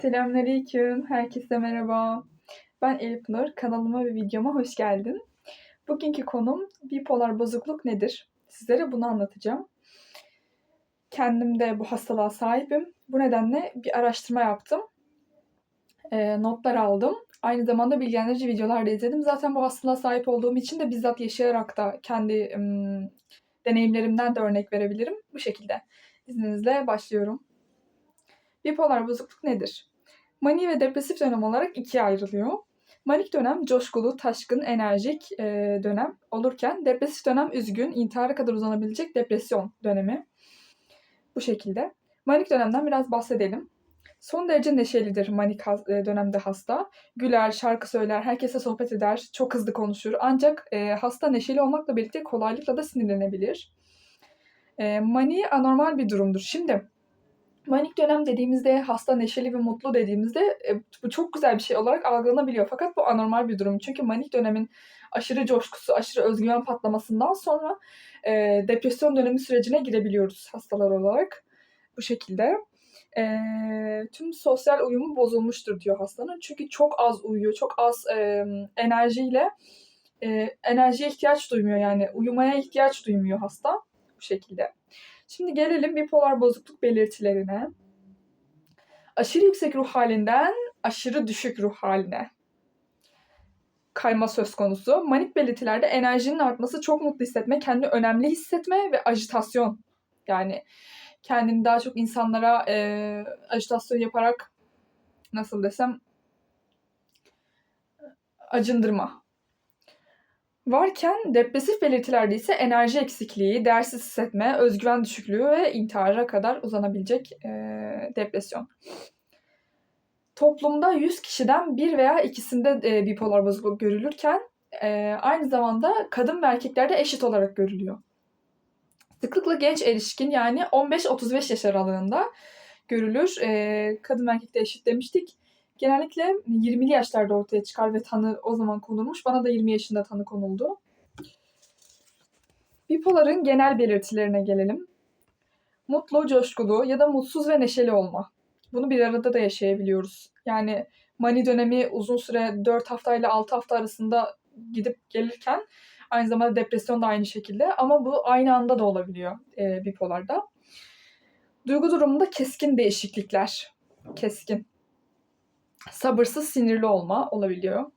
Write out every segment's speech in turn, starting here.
Selamünaleyküm. Herkese merhaba. Ben Elif Nur. Kanalıma ve videoma hoş geldin. Bugünkü konum bipolar bozukluk nedir? Sizlere bunu anlatacağım. Kendim de bu hastalığa sahibim. Bu nedenle bir araştırma yaptım. Ee, notlar aldım. Aynı zamanda bilgilendirici videolar da izledim. Zaten bu hastalığa sahip olduğum için de bizzat yaşayarak da kendi ım, deneyimlerimden de örnek verebilirim. Bu şekilde. İzninizle başlıyorum. Bipolar bozukluk nedir? Mani ve depresif dönem olarak ikiye ayrılıyor. Manik dönem coşkulu, taşkın, enerjik e, dönem olurken depresif dönem üzgün, intihara kadar uzanabilecek depresyon dönemi. Bu şekilde. Manik dönemden biraz bahsedelim. Son derece neşelidir manik has- e, dönemde hasta. Güler, şarkı söyler, herkese sohbet eder, çok hızlı konuşur. Ancak e, hasta neşeli olmakla birlikte kolaylıkla da sinirlenebilir. E, mani anormal bir durumdur. Şimdi Manik dönem dediğimizde hasta neşeli ve mutlu dediğimizde e, bu çok güzel bir şey olarak algılanabiliyor. Fakat bu anormal bir durum. Çünkü manik dönemin aşırı coşkusu, aşırı özgüven patlamasından sonra e, depresyon dönemi sürecine girebiliyoruz hastalar olarak. Bu şekilde. E, tüm sosyal uyumu bozulmuştur diyor hastanın. Çünkü çok az uyuyor, çok az e, enerjiyle e, enerjiye ihtiyaç duymuyor. Yani uyumaya ihtiyaç duymuyor hasta bu şekilde. Şimdi gelelim bipolar bozukluk belirtilerine. Aşırı yüksek ruh halinden aşırı düşük ruh haline kayma söz konusu. Manik belirtilerde enerjinin artması, çok mutlu hissetme, kendini önemli hissetme ve ajitasyon. Yani kendini daha çok insanlara e, ajitasyon yaparak nasıl desem acındırma varken depresif belirtilerde ise enerji eksikliği, değersiz hissetme, özgüven düşüklüğü ve intihara kadar uzanabilecek e, depresyon. Toplumda 100 kişiden bir veya ikisinde e, bipolar bozukluk görülürken e, aynı zamanda kadın ve erkeklerde eşit olarak görülüyor. Sıklıkla genç erişkin yani 15-35 yaş aralığında görülür. E, kadın erkekte eşit demiştik genellikle 20'li yaşlarda ortaya çıkar ve tanı o zaman konulmuş. Bana da 20 yaşında tanı konuldu. Bipoların genel belirtilerine gelelim. Mutlu, coşkulu ya da mutsuz ve neşeli olma. Bunu bir arada da yaşayabiliyoruz. Yani mani dönemi uzun süre 4 hafta ile 6 hafta arasında gidip gelirken aynı zamanda depresyon da aynı şekilde ama bu aynı anda da olabiliyor e, bipolarda. Duygu durumunda keskin değişiklikler. Keskin sabırsız, sinirli olma olabiliyor.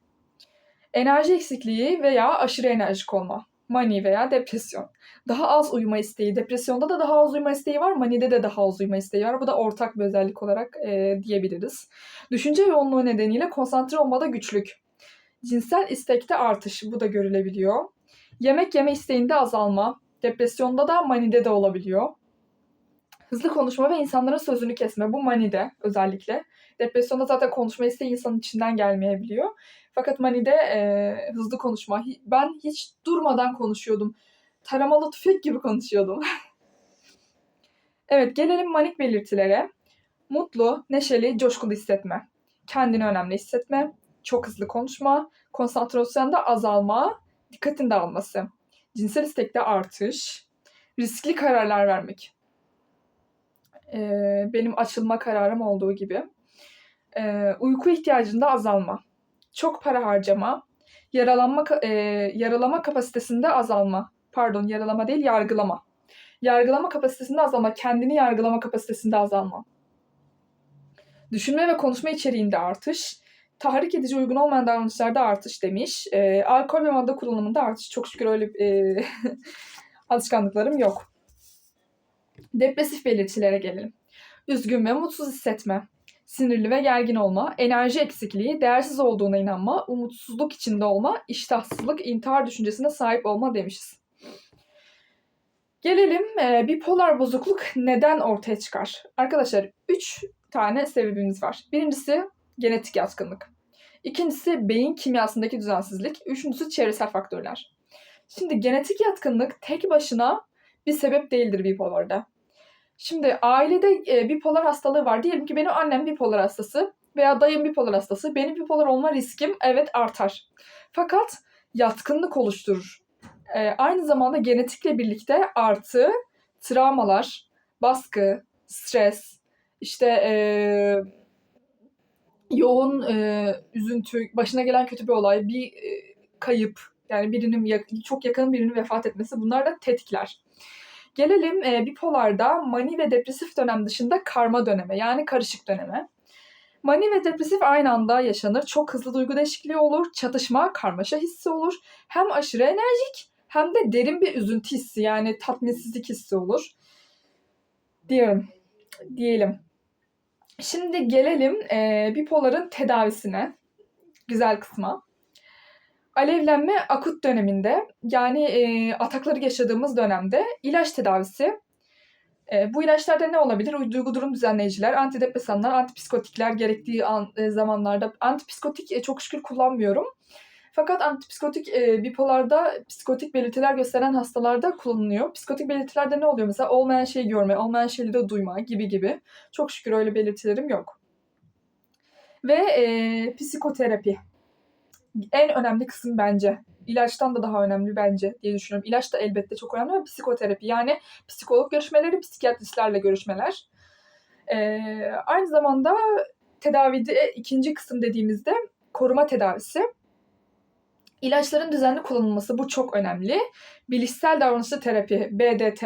Enerji eksikliği veya aşırı enerjik olma. Mani veya depresyon. Daha az uyuma isteği. Depresyonda da daha az uyuma isteği var. Manide de daha az uyuma isteği var. Bu da ortak bir özellik olarak e, diyebiliriz. Düşünce yoğunluğu nedeniyle konsantre olmada güçlük. Cinsel istekte artış. Bu da görülebiliyor. Yemek yeme isteğinde azalma. Depresyonda da manide de olabiliyor. Hızlı konuşma ve insanların sözünü kesme. Bu manide özellikle. Depresyonda zaten konuşma isteği insanın içinden gelmeyebiliyor. Fakat manide e, hızlı konuşma. Ben hiç durmadan konuşuyordum. Taramalı tüfek gibi konuşuyordum. evet gelelim manik belirtilere. Mutlu, neşeli, coşkulu hissetme. Kendini önemli hissetme. Çok hızlı konuşma. Konsantrasyonda azalma. Dikkatin dağılması. Cinsel istekte artış. Riskli kararlar vermek. Ee, benim açılma kararım olduğu gibi e, uyku ihtiyacında azalma, çok para harcama, yaralanma e, yaralama kapasitesinde azalma. Pardon, yaralama değil, yargılama. Yargılama kapasitesinde azalma, kendini yargılama kapasitesinde azalma. Düşünme ve konuşma içeriğinde artış, tahrik edici uygun olmayan davranışlarda artış demiş. E, alkol ve madde kullanımında artış. Çok şükür öyle e, alışkanlıklarım yok. Depresif belirtilere gelelim. Üzgün ve mutsuz hissetme, sinirli ve gergin olma, enerji eksikliği, değersiz olduğuna inanma, umutsuzluk içinde olma, iştahsızlık, intihar düşüncesine sahip olma demişiz. Gelelim e, bipolar bozukluk neden ortaya çıkar? Arkadaşlar 3 tane sebebimiz var. Birincisi genetik yatkınlık. İkincisi beyin kimyasındaki düzensizlik. Üçüncüsü çevresel faktörler. Şimdi genetik yatkınlık tek başına bir sebep değildir bipolarda. Şimdi ailede e, bipolar hastalığı var. Diyelim ki benim annem bipolar hastası veya dayım bipolar hastası. Benim bipolar olma riskim evet artar. Fakat yatkınlık oluşturur. E, aynı zamanda genetikle birlikte artı travmalar, baskı, stres, işte e, yoğun e, üzüntü, başına gelen kötü bir olay, bir e, kayıp, yani birinin çok yakın birinin vefat etmesi bunlar da tetikler. Gelelim e, bipolarda mani ve depresif dönem dışında karma döneme yani karışık döneme. Mani ve depresif aynı anda yaşanır. Çok hızlı duygu değişikliği olur, çatışma, karmaşa hissi olur. Hem aşırı enerjik hem de derin bir üzüntü hissi yani tatminsizlik hissi olur. Diyelim. Diyelim. Şimdi gelelim e, bipoların tedavisine. Güzel kısma. Alevlenme akut döneminde yani e, atakları yaşadığımız dönemde ilaç tedavisi. E, bu ilaçlarda ne olabilir? Duygu durum düzenleyiciler, antidepresanlar, antipsikotikler gerektiği an, e, zamanlarda. Antipsikotik e, çok şükür kullanmıyorum. Fakat antipsikotik e, bipolarda psikotik belirtiler gösteren hastalarda kullanılıyor. Psikotik belirtilerde ne oluyor mesela? Olmayan şeyi görme, olmayan şeyleri duyma gibi gibi. Çok şükür öyle belirtilerim yok. Ve e, psikoterapi. En önemli kısım bence. İlaçtan da daha önemli bence diye düşünüyorum. İlaç da elbette çok önemli ama psikoterapi yani psikolog görüşmeleri, psikiyatristlerle görüşmeler. E, aynı zamanda tedavide ikinci kısım dediğimizde koruma tedavisi. İlaçların düzenli kullanılması bu çok önemli. Bilişsel davranışçı terapi, BDT.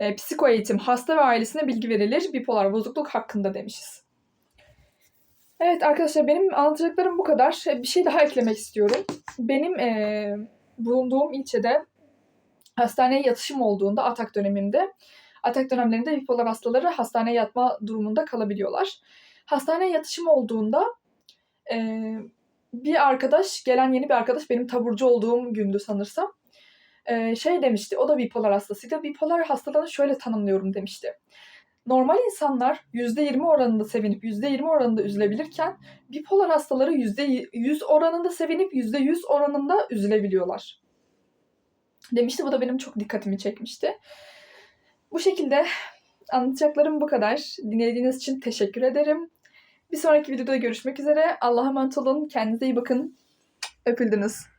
E, psiko eğitim, hasta ve ailesine bilgi verilir. Bipolar bozukluk hakkında demişiz. Evet arkadaşlar benim anlatacaklarım bu kadar. Bir şey daha eklemek istiyorum. Benim e, bulunduğum ilçede hastaneye yatışım olduğunda atak döneminde atak dönemlerinde bipolar hastaları hastaneye yatma durumunda kalabiliyorlar. Hastaneye yatışım olduğunda e, bir arkadaş, gelen yeni bir arkadaş benim taburcu olduğum gündü sanırsam. Ee, şey demişti, o da bipolar hastasıydı. Bipolar hastalığını şöyle tanımlıyorum demişti. Normal insanlar %20 oranında sevinip %20 oranında üzülebilirken bipolar hastaları %100 oranında sevinip %100 oranında üzülebiliyorlar. Demişti. Bu da benim çok dikkatimi çekmişti. Bu şekilde anlatacaklarım bu kadar. Dinlediğiniz için teşekkür ederim. Bir sonraki videoda görüşmek üzere. Allah'a emanet olun. Kendinize iyi bakın. Öpüldünüz.